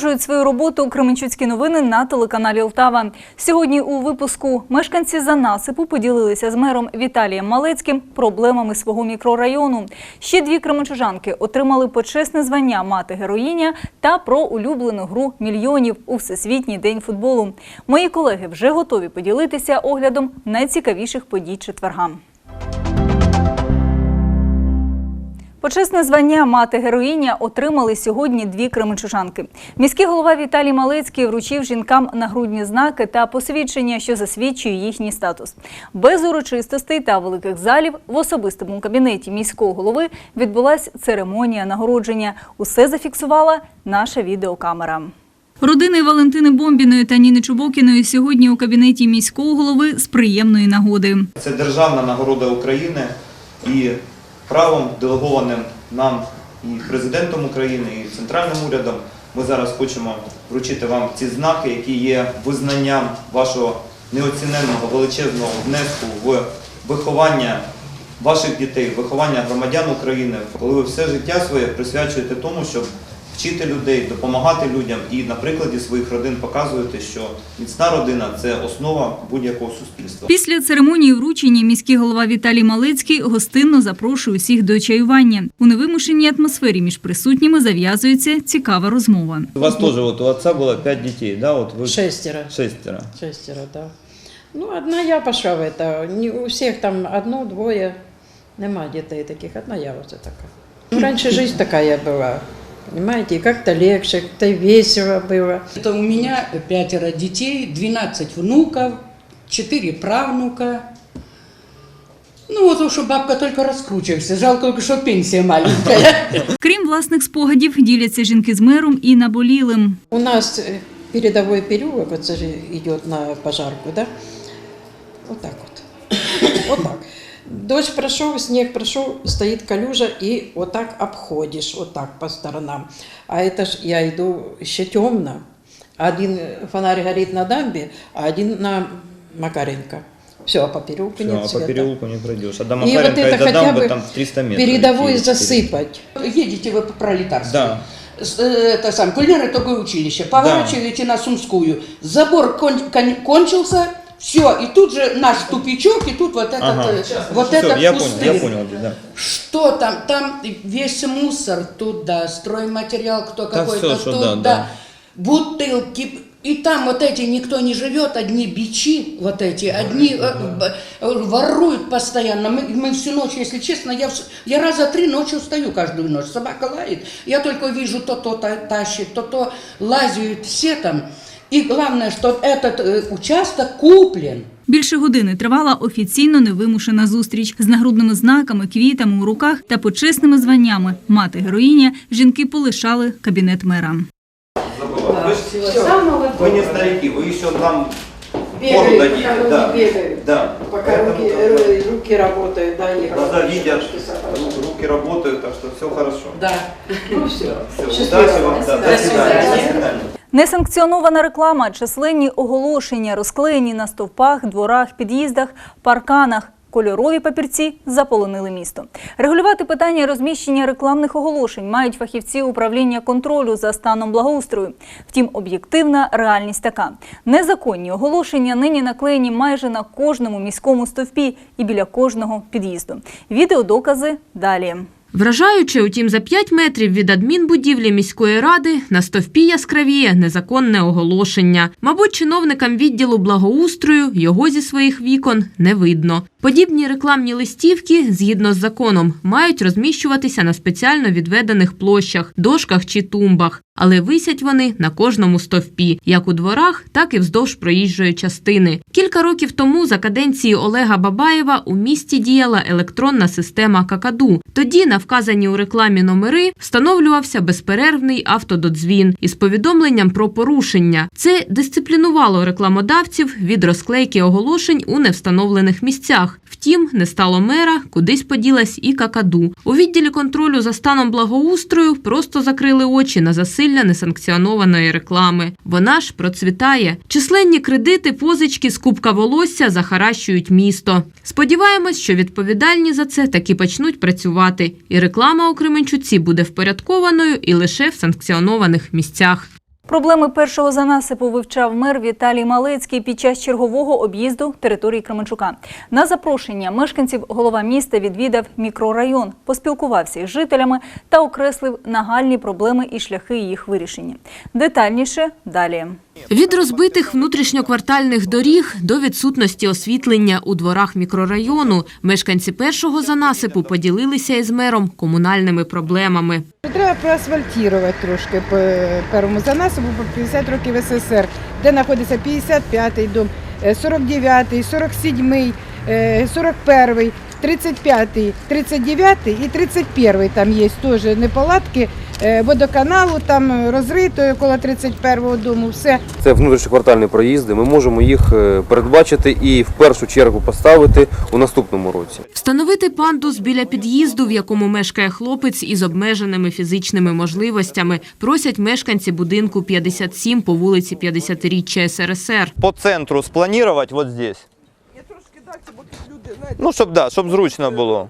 Продовжують свою роботу Кременчуцькі новини на телеканалі Олтава. Сьогодні у випуску мешканці Занасипу поділилися з мером Віталієм Малецьким проблемами свого мікрорайону. Ще дві кременчужанки отримали почесне звання мати героїня та про улюблену гру мільйонів у всесвітній день футболу. Мої колеги вже готові поділитися оглядом найцікавіших подій четверга. Почесне звання мати героїня отримали сьогодні дві кременчужанки. Міський голова Віталій Малецький вручив жінкам нагрудні знаки та посвідчення, що засвідчує їхній статус. Без урочистостей та великих залів в особистому кабінеті міського голови відбулася церемонія нагородження. Усе зафіксувала наша відеокамера. Родини Валентини Бомбіної та Ніни Чубокіної сьогодні у кабінеті міського голови з приємної нагоди. Це державна нагорода України і правом, делегованим нам і президентом України, і центральним урядом, ми зараз хочемо вручити вам ці знаки, які є визнанням вашого неоціненного величезного внеску в виховання ваших дітей, виховання громадян України, коли ви все життя своє присвячуєте тому, щоб вчити людей, допомагати людям і на прикладі своїх родин показуєте, що міцна родина це основа будь-якого суспільства. Після церемонії вручення міський голова Віталій Малецький гостинно запрошує усіх до чаювання. У невимушеній атмосфері між присутніми зав'язується цікава розмова. У вас тоже вот у отца было пять детей, да? Вот вы Шестеро. шестеро. Шестеро, да. Ну, одна я пошла в это. Не у всех там одно, двоє. Нема дітей таких, одна я вот така. Ну, раньше жизнь такая была. Понимаете, и как-то легче, как-то и весело было. Это у меня пятеро детей, 12 внуков, 4 правнука. Ну, вот уж бабка только раскручивается. Жалко только, что пенсия маленькая. Крім власних спогадів, діляться жінки з мером і наболілим. У нас э, передовой переулок, вот это же идет на пожарку, да? Вот так вот. Дождь прошел, снег прошел, стоит калюжа, и вот так обходишь, вот так по сторонам. А это ж я иду еще темно. Один фонарь горит на дамбе, а один на Макаренко. Все, а по переулку Всё, нет а по света. переулку не пройдешь. А до И вот Макаренко это и до хотя дамбы бы там 300 метров. передовой идти. засыпать. Едете вы по пролетарству. Да. Э, Это сам, кулинарное такое училище. Поворачиваете на Сумскую. Забор кон- кон- кончился, все, и тут же наш тупичок, и тут вот этот, Ага. э, вот Всё, этот я понял, пустырь. я понял, да. Что там? Там весь мусор туда, стройматериал кто Да какой-то туда, да, да. бутылки. И там вот эти никто не живет, одни бичи, вот эти, одни б- э, воруют постоянно. Мы, мы всю ночь, если честно, я, я раза три ночи устаю каждую ночь. Собака лает, я только вижу, то то та- тащит, то то лазят все там. И главное, что этот э, участок куплен. Більше години тривала офіційно невимушена зустріч з нагрудними знаками, квітами у руках та почесними званнями. Мати героїня жінки полишали кабінет мера. Вы, ж- вы не старики, вы еще нам пору дадите. Да. Да. Пока Поэтому руки, как бы э, руки работают, да, и Глаза руки видят, собрать. ру- руки работают, так что все хорошо. Да. Ну все. Все, удачи вам, да, до свидания. Несанкціонована реклама, численні оголошення, розклеєні на стовпах, дворах, під'їздах, парканах. Кольорові папірці заполонили місто. Регулювати питання розміщення рекламних оголошень мають фахівці управління контролю за станом благоустрою. Втім, об'єктивна реальність така: незаконні оголошення нині наклеєні майже на кожному міському стовпі і біля кожного під'їзду. Відеодокази далі. Вражаюче, утім, за 5 метрів від адмінбудівлі міської ради на стовпі яскравіє незаконне оголошення. Мабуть, чиновникам відділу благоустрою його зі своїх вікон не видно. Подібні рекламні листівки, згідно з законом, мають розміщуватися на спеціально відведених площах, дошках чи тумбах, але висять вони на кожному стовпі, як у дворах, так і вздовж проїжджої частини. Кілька років тому за каденції Олега Бабаєва у місті діяла електронна система Какаду. Тоді на вказані у рекламі номери встановлювався безперервний автододзвін із повідомленням про порушення. Це дисциплінувало рекламодавців від розклейки оголошень у невстановлених місцях. Втім, не стало мера, кудись поділась і какаду. У відділі контролю за станом благоустрою просто закрили очі на засилля несанкціонованої реклами. Вона ж процвітає. Численні кредити, позички, скупка волосся захаращують місто. Сподіваємось, що відповідальні за це таки почнуть працювати, і реклама у Кременчуці буде впорядкованою і лише в санкціонованих місцях. Проблеми першого занасипу вивчав мер Віталій Малецький під час чергового об'їзду території Кременчука. На запрошення мешканців голова міста відвідав мікрорайон, поспілкувався із жителями та окреслив нагальні проблеми і шляхи їх вирішення. Детальніше далі. Від розбитих внутрішньоквартальних доріг до відсутності освітлення у дворах мікрорайону мешканці першого занасипу поділилися із мером комунальними проблемами. Треба проасфальтувати трошки по першому занасобу по 50 років СССР, де знаходиться 55-й дом, е, 49-й, 47-й, е, 41-й, 35-й, 39-й і 31-й там є теж неполадки. Е, Водоканалу там розрито коло 31-го дому, все. Це внутрішньоквартальні проїзди. Ми можемо їх е, передбачити і в першу чергу поставити у наступному році. Встановити пандус біля під'їзду, в якому мешкає хлопець із обмеженими фізичними можливостями, просять мешканці будинку 57 по вулиці 50-річчя СРСР. По центру спланувати вот здесь. Ну, щоб, да, щоб зручно було.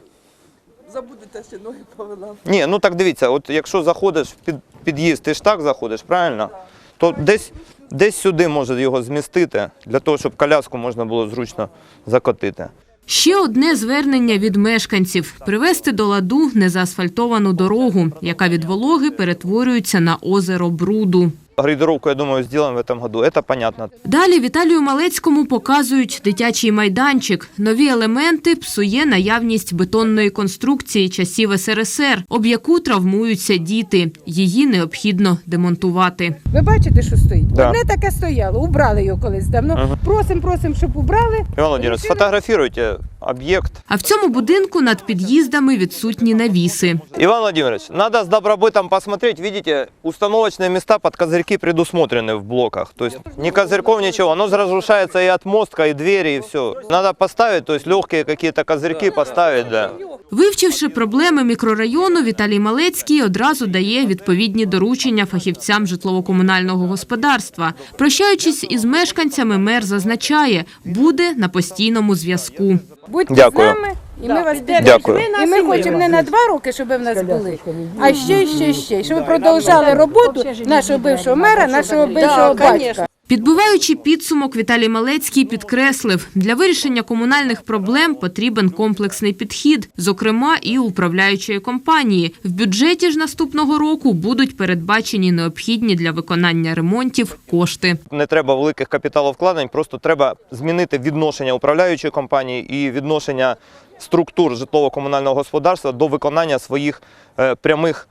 Забудете ще ноги повела. Ні, ну так дивіться, от якщо заходиш в під, під'їзд, ти ж так заходиш, правильно? То десь, десь сюди може його змістити, для того, щоб коляску можна було зручно закотити. Ще одне звернення від мешканців – привести до ладу незаасфальтовану дорогу, яка від вологи перетворюється на озеро бруду. Грейдеровку, я думаю, зробимо в этом году, это понятно. Далі Віталію Малецькому показують дитячий майданчик. Нові елементи псує наявність бетонної конструкції часів СРСР, об яку травмуються діти. Її необхідно демонтувати. Ви бачите, що стоїть? Да. Одне таке стояло, убрали його колись давно. Ага. Просимо, просимо, щоб убрали. Иван Владимирович, сфотографируйте объект. А в цьому будинку над під'їздами відсутні навіси. Иван Владимирович, надо с добробытом посмотреть. Видите, установочные места под козырьки предусмотрены в блоках. То есть ни козырьков, ничего. Оно разрушается и от мостка, и двери, и все. Надо поставить, то есть легкие какие-то козырьки поставить, да. Вивчивши проблеми мікрорайону, Віталій Малецький одразу дає відповідні доручення фахівцям житлово-комунального господарства. Прощаючись із мешканцями, мер зазначає, буде на постійному зв'язку. Будьте Дякую. з нами, і ми вас Дякую. підтримуємо. І ми хочемо не на два роки, щоб ви в нас були, а ще, ще, ще. Щоб ви продовжали роботу нашого бившого мера, нашого бившого батька. Підбиваючи підсумок, Віталій Малецький підкреслив, для вирішення комунальних проблем потрібен комплексний підхід, зокрема і управляючої компанії. В бюджеті ж наступного року будуть передбачені необхідні для виконання ремонтів кошти. Не треба великих капіталовкладень, просто треба змінити відношення управляючої компанії і відношення структур житлово-комунального господарства до виконання своїх е, прямих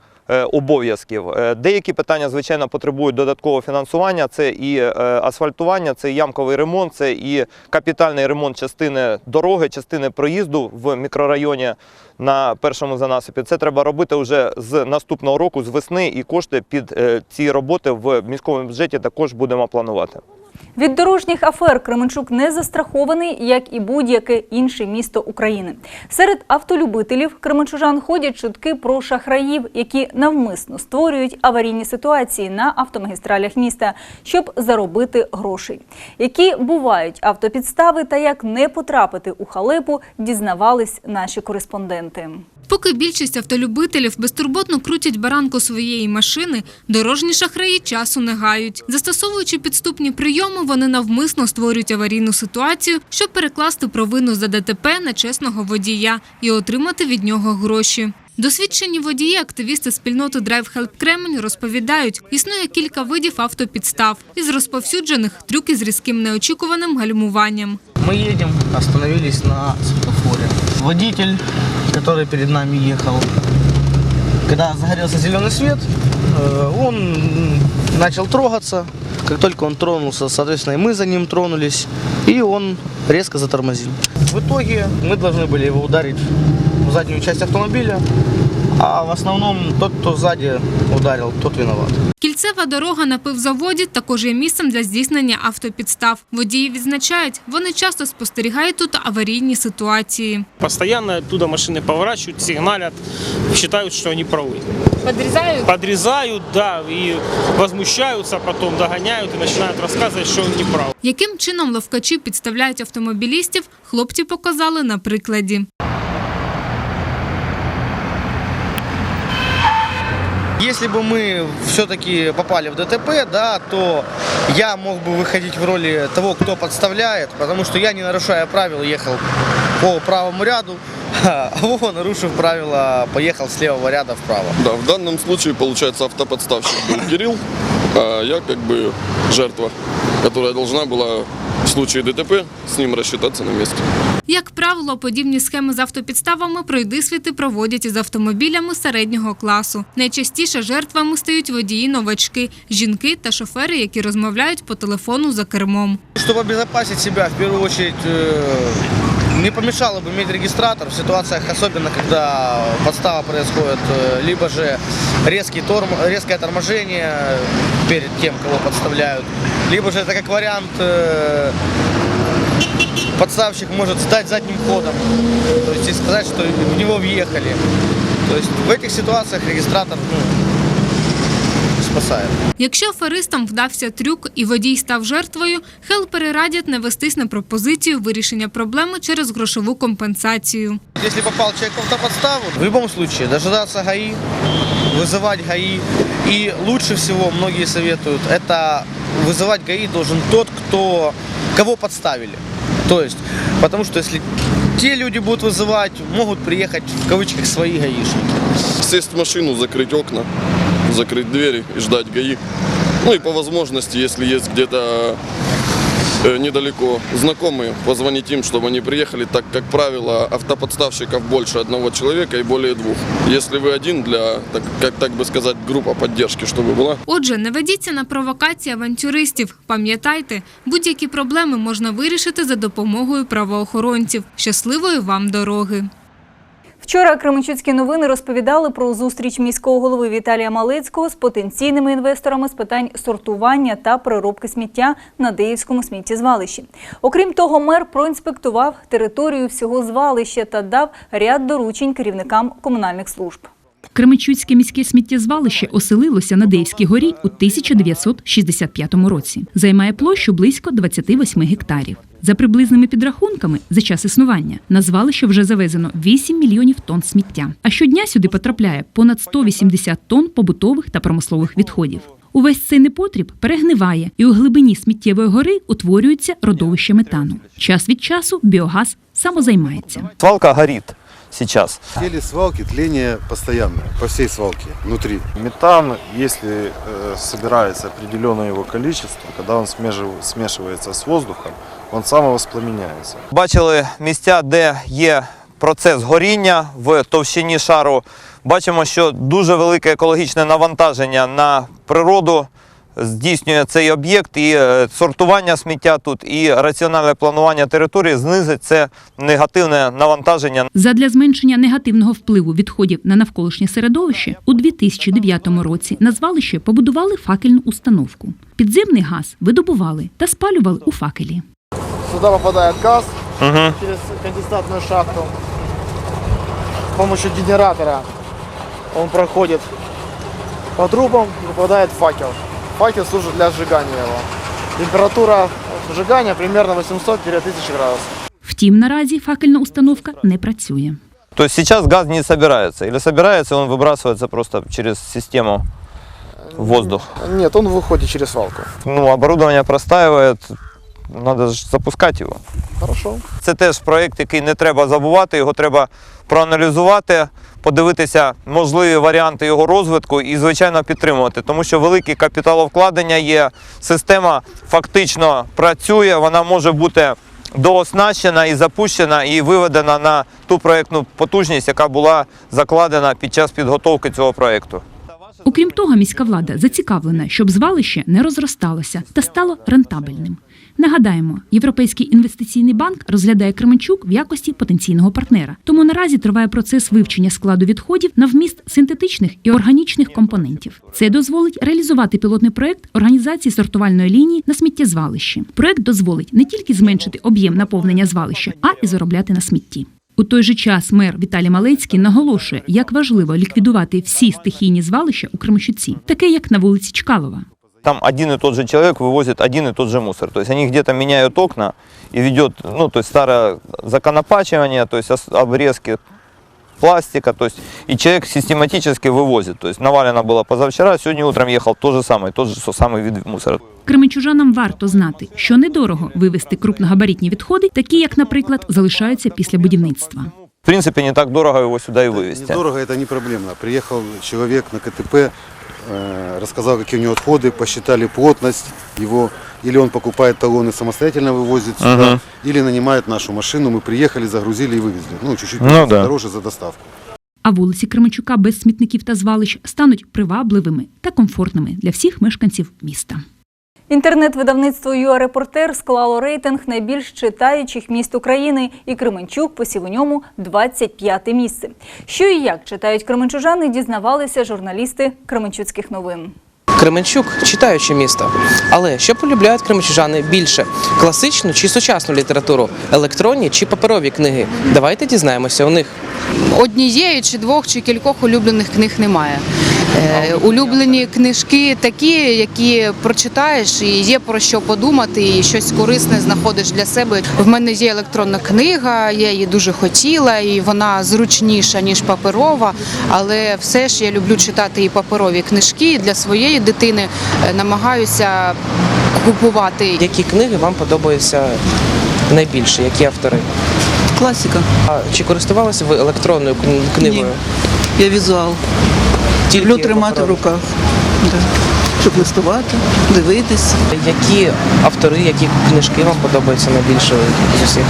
обов'язків. Е, Деякі питання, звичайно, потребують додаткового фінансування. Це і е, асфальтування, це і ямковий ремонт, це і капітальний ремонт частини дороги, частини проїзду в мікрорайоні на першому занасипі. Це треба робити вже з наступного року, з весни, і кошти під е, ці роботи в міському бюджеті також будемо планувати. Від дорожніх афер Кременчук не застрахований, як і будь-яке інше місто України. Серед автолюбителів кременчужан ходять чутки про шахраїв, які навмисно створюють аварійні ситуації на автомагістралях міста, щоб заробити грошей. Які бувають автопідстави та як не потрапити у халепу, дізнавались наші кореспонденти. Поки більшість автолюбителів безтурботно крутять баранку своєї машини, дорожні шахраї часу не гають. Застосовуючи підступні прийоми, вони навмисно створюють аварійну ситуацію, щоб перекласти провину за ДТП на чесного водія і отримати від нього гроші. Досвідчені водії, активісти спільноти Drive Help Кремень розповідають, існує кілька видів автопідстав. Із розповсюджених трюки з різким неочікуваним гальмуванням. Мы едем, остановились на светофоре. Водитель, который перед нами ехал, когда загорелся зеленый свет, э, он начал трогаться. Как только он тронулся, соответственно, и мы за ним тронулись, и он резко затормозил. В итоге мы должны были его ударить в заднюю часть автомобиля, а в основном тот, кто сзади ударил, тот виноват. Кільцева дорога на пивзаводі також є місцем для здійснення автопідстав. Водії відзначають, вони часто спостерігають тут аварійні ситуації. Постоянно оттуда машины поворачивают, сигналят, считают, что они правы. Подрізають? Подрезают, да, и возмущаются, потом догоняют и начинают рассказывать, что он не прав. Яким чином ловкачі підставляють автомобілістів, хлопці показали на прикладі. Если бы мы все-таки попали в ДТП, да, то я мог бы выходить в роли того, кто подставляет, потому что я, не нарушая правил, ехал по правому ряду, а Вова, нарушив правила, поехал с левого ряда вправо. Да, в данном случае, получается, автоподставщик был Кирилл, а я как бы жертва, которая должна была в случае ДТП с ним рассчитаться на месте. Як правило, подібні схеми з автопідставами пройдисвіти проводять із автомобілями середнього класу. Найчастіше жертвами стають водії-новачки, жінки та шофери, які розмовляють по телефону за кермом. Чтобы обезопасить себя, в первую очередь, э, не помешало бы иметь регистратор в ситуациях, особенно когда подстава происходит, э, либо же резкий торм, резкое торможение перед тем, кого подставляют, либо же это как вариант э, подставщик может сдать задним ходом, то есть и сказать, что в него въехали. То есть в этих ситуациях регистратор ну, спасает. Якщо аферистам вдався трюк і водій став жертвою, хелпери радять не вестись на пропозицію вирішення проблеми через грошову компенсацію. Если попал человек в автоподставу, в любом случае дожидаться ГАИ, вызывать ГАИ. И лучше всего, многие советуют, это вызывать ГАИ должен тот, кто, кого подставили. То есть, потому что если те люди будут вызывать, могут приехать в кавычках свои гаишники. Сесть в машину, закрыть окна, закрыть двери и ждать ГАИ. Ну и по возможности, если есть где-то недалеко знакомые, позвонить им, чтобы они приехали, так как правило автоподставщиков больше одного человека и более двух. Если вы один для, так, как так бы сказать, группа поддержки, чтобы была, Отже, не ведіться на провокації авантюристів. Пам'ятайте, будь-які проблеми можна вирішити за допомогою правоохоронців. Щасливої вам дороги! Вчора Кременчуцькі новини розповідали про зустріч міського голови Віталія Малицького з потенційними інвесторами з питань сортування та переробки сміття на Деївському сміттєзвалищі. Окрім того, мер проінспектував територію всього звалища та дав ряд доручень керівникам комунальних служб. Кременчуцьке міське сміттєзвалище оселилося на Деївській горі у 1965 році. Займає площу близько 28 гектарів. За приблизними підрахунками, за час існування на звалище вже завезено 8 мільйонів тонн сміття. А щодня сюди потрапляє понад 180 тонн побутових та промислових відходів. Увесь цей непотріб перегниває, і у глибині сміттєвої гори утворюється родовище метану. Час від часу біогаз самозаймається. Свалка горит сейчас. В теле свалки тление постоянное, по всей свалке, внутри. Метан, если э, собирается определенное его количество, когда он смешивается с воздухом, он самовоспламеняется. Бачили місця, де є процес горіння в товщині шару. Бачимо, що дуже велике екологічне навантаження на природу здійснює цей об'єкт, і е, сортування сміття тут, і раціональне планування території знизить це негативне навантаження Задля зменшення негативного впливу відходів на навколишнє середовище у 2009 році на звалище побудували факельну установку. Підземний газ видобували та спалювали у факелі. Сюда попадает газ Угу. через конденсатную шахту. С помощью генератора он проходит по трубам и попадает в факел. Факел служит для сжигания его. Температура сжигания примерно 800-1000 градусов. Втім, наразі факельна установка не працює. То есть сейчас газ не собирается, или собирается, он выбрасывается просто через систему в воздух. Нет, он выходит через свалку. Ну, оборудование простаивает, надо ж запускати його. Хорошо. Це теж проєкт, який не треба забувати, його треба проаналізувати, подивитися можливі варіанти його розвитку і, звичайно, підтримувати. Тому що великі капіталовкладення є, система фактично працює, вона може бути дооснащена і запущена, і виведена на ту проєктну потужність, яка була закладена під час підготовки цього проєкту. Окрім того, міська влада зацікавлена, щоб звалище не розросталося та стало рентабельним. Нагадаємо, Європейський інвестиційний банк розглядає Кременчук в якості потенційного партнера. Тому наразі триває процес вивчення складу відходів на вміст синтетичних і органічних компонентів. Це дозволить реалізувати пілотний проект організації сортувальної лінії на сміттєзвалищі. Проект дозволить не тільки зменшити об'єм наповнення звалища, а і заробляти на смітті. У той же час мер Віталій Малецький наголошує, як важливо ліквідувати всі стихійні звалища у Кременчуці, таке як на вулиці Чкалова. Там один и тот же человек вывозит один и тот же мусор. То есть они где-то меняют окна и ведет, ну, то есть старое законопачивание, то есть ос- обрезки пластика, то есть и человек систематически вывозит. То есть навалено было позавчера, сегодня утром ехал то же самое, тот же самый вид мусора. Кременчужанам варто знати, що недорого вивезти крупногабаритні відходи, такі як, наприклад, залишаються після будівництва. В принципе, не так дорого его сюда и вывезти. Недорого это не проблемно. Приехал человек на КТП, э, рассказал, какие у него отходы, посчитали плотность его, или он покупает талоны самостоятельно вывозит сюда, Ага. или нанимает нашу машину, мы приехали, загрузили и вывезли. Ну, чуть-чуть Ну да. дороже за доставку. А вулиці Кременчука без смітників та звалищ стануть привабливими та комфортними для всіх мешканців міста. Інтернет-видавництво «ЮА-Репортер» склало рейтинг найбільш читаючих міст України, і Кременчук посів у ньому 25 місце. Що і як читають кременчужани, дізнавалися журналісти Кременчуцьких новин. Кременчук читаюче місто. Але що полюбляють кременчужани більше: класичну чи сучасну літературу, електронні чи паперові книги? Давайте дізнаємося у них. Однієї чи двох чи кількох улюблених книг немає. Е, улюблені книжки такі, які прочитаєш, і є про що подумати, і щось корисне знаходиш для себе. В мене є електронна книга, я її дуже хотіла, і вона зручніша ніж паперова. Але все ж я люблю читати і паперові книжки. І для своєї дитини е, намагаюся купувати. Які книги вам подобаються найбільше? Які автори? Класика. А чи користувалися ви електронною кн- книгою? Я візуал. Тільки Люблю тримати в паперові? руках. Да. Щоб листувати, дивитись. Які автори, які книжки вам подобаються найбільше з усіх?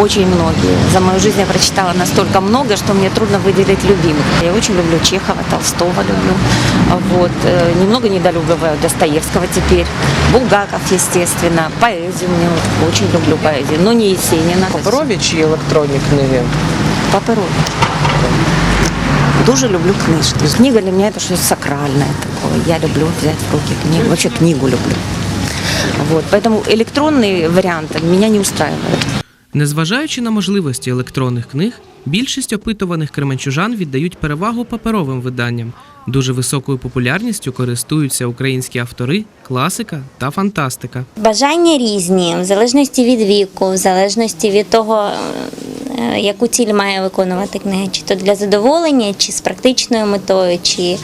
Очень многие. За мою жизнь я прочитала настолько много, что мне трудно выделить любимых. Я очень люблю Чехова, Толстого люблю. Вот. Э, Немного недолюбливаю Достоевского теперь. Булгаков, естественно. Поэзию мне вот очень люблю поэзию, но не Есенина. Паперові чи електронні книги? Паперові. Дуже люблю книжки. Книга для меня это что-то сакральное такое. Я люблю взять в руки книгу. Вообще книгу люблю. Вот. Поэтому электронные варианты меня не устраивают. Незважаючи на можливості електронних книг, більшість опитуваних кременчужан віддають перевагу паперовим виданням. Дуже високою популярністю користуються українські автори, класика та фантастика. Бажання різні, в залежності від віку, в залежності від того, е, яку ціль має виконувати книга, чи то для задоволення, чи з практичною метою, чи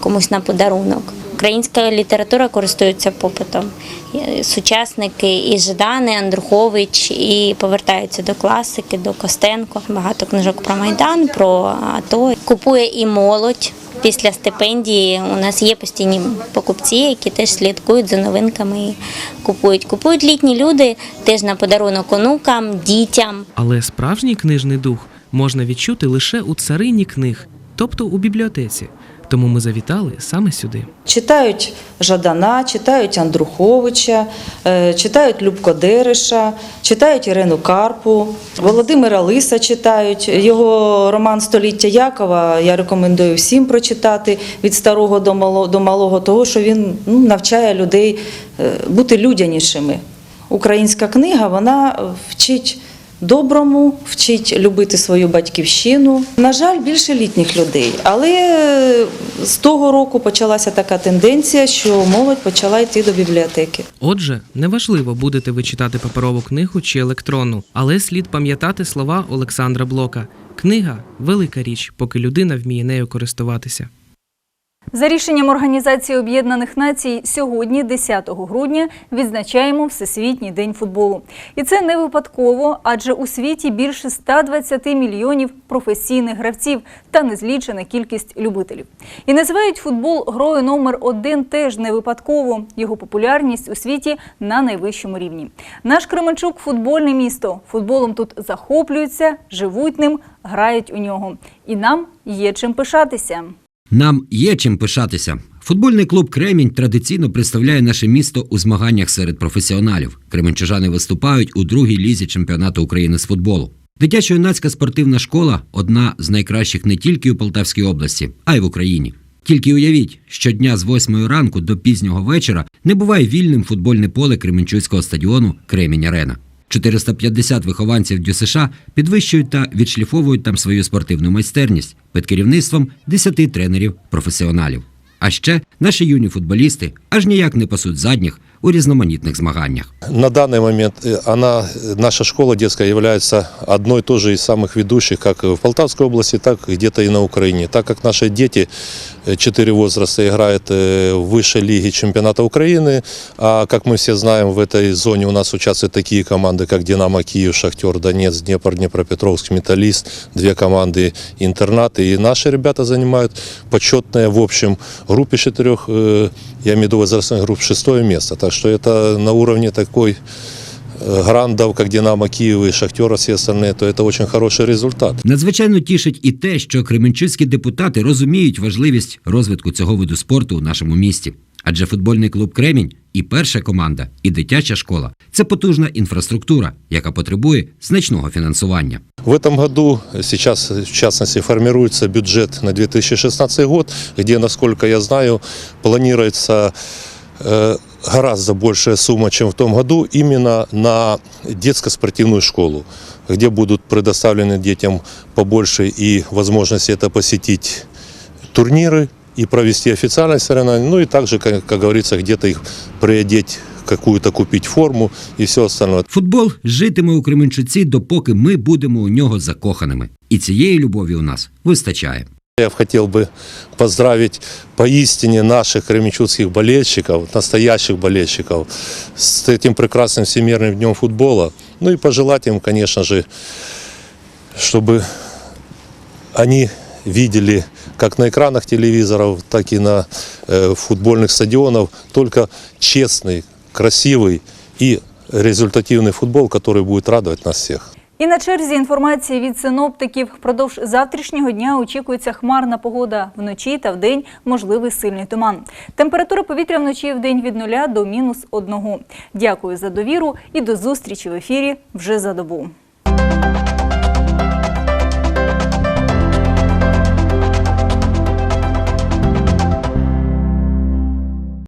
комусь на подарунок. Українська література користується попитом. Сучасники і Ждани, Андрухович, і повертаються до класики, до Костенко. Багато книжок про Майдан, про АТО. Купує і молодь. Після стипендії у нас є постійні покупці, які теж слідкують за новинками і купують. Купують літні люди теж на подарунок онукам, дітям. Але справжній книжний дух можна відчути лише у царині книг, тобто у бібліотеці. Тому ми завітали саме сюди. Читають Жадана, читають Андруховича, е, читають Любко Дереша, читають Ірину Карпу, Володимира Лиса читають. Його роман Століття Якова я рекомендую всім прочитати від старого до малого, того що він ну, навчає людей е, бути людянішими. Українська книга вона вчить доброму, вчить любити свою батьківщину. На жаль, більше літніх людей. Але з того року почалася така тенденція, що молодь почала йти до бібліотеки. Отже, неважливо, будете ви читати паперову книгу чи електронну, але слід пам'ятати слова Олександра Блока: книга велика річ, поки людина вміє нею користуватися. За рішенням Організації Об'єднаних Націй, сьогодні, 10 грудня, відзначаємо Всесвітній день футболу. І це не випадково, адже у світі більше 120 мільйонів професійних гравців та незлічена кількість любителів. І називають футбол грою номер один теж не випадково. Його популярність у світі на найвищому рівні. Наш Кременчук футбольне місто. Футболом тут захоплюються, живуть ним, грають у нього. І нам є чим пишатися. Нам є чим пишатися. Футбольний клуб Кремінь традиційно представляє наше місто у змаганнях серед професіоналів. Кременчужани виступають у другій лізі чемпіонату України з футболу. Дитячо-юнацька спортивна школа одна з найкращих не тільки у Полтавській області, а й в Україні. Тільки уявіть, щодня з 8 ранку до пізнього вечора не буває вільним футбольне поле Кременчуцького стадіону Кремінь Арена. 450 вихованців ДЮСШ підвищують та відшліфовують там свою спортивну майстерність під керівництвом 10 тренерів-професіоналів. А ще наші юні футболісти аж ніяк не пасуть задніх у різноманітних змаганнях. На данный момент э, она, э, наша школа детская является одной тоже из самых ведущих, как в Полтавской области, так где-то и на Украине. Так как наши дети, э, четыре возраста, играют э, в высшей лиге чемпионата Украины, а как мы все знаем, в этой зоне у нас участвуют такие команды, как «Динамо Киев», «Шахтер Донец», «Днепр», «Днепропетровск», «Металлист», две команды «Интернаты». И наши ребята занимают почетное в общем группе четырех, э, я имею в виду возрастных групп, шестое место. Так что это на уровне такой э, грандов, как «Динамо Киев» и «Шахтер», все остальные, то это очень хороший результат. Надзвичайно тішить і те, що кременчуцькі депутати розуміють важливість розвитку цього виду спорту у нашому місті. Адже футбольний клуб Кремінь і перша команда, і дитяча школа це потужна інфраструктура, яка потребує значного фінансування. В этом году сейчас, в частности, формируется бюджет на 2016 год, где, насколько я знаю, планируется э, гораздо большая сумма, чем в том году, именно на детско-спортивную школу, где будут предоставлены детям побольше и возможности это посетить турниры и провести официальные соревнования, ну и также, как, как говорится, где-то их приодеть, какую-то купить форму и все остальное. Футбол житиме у Кременчуці, допоки ми будемо у нього закоханими. І цієї любові у нас вистачає. Я хотел бы поздравить поистине наших кременчуцких болельщиков, настоящих болельщиков, с этим прекрасным Всемирным днем футбола. Ну и пожелать им, конечно же, чтобы они видели как на экранах телевизоров, так и на э, футбольных стадионах только честный, красивый и результативный футбол, который будет радовать нас всех. І на черзі інформація від синоптиків. Впродовж завтрашнього дня очікується хмарна погода. Вночі та вдень можливий сильний туман. Температура повітря вночі і вдень від 0 до мінус 1. Дякую за довіру і до зустрічі в ефірі вже за добу.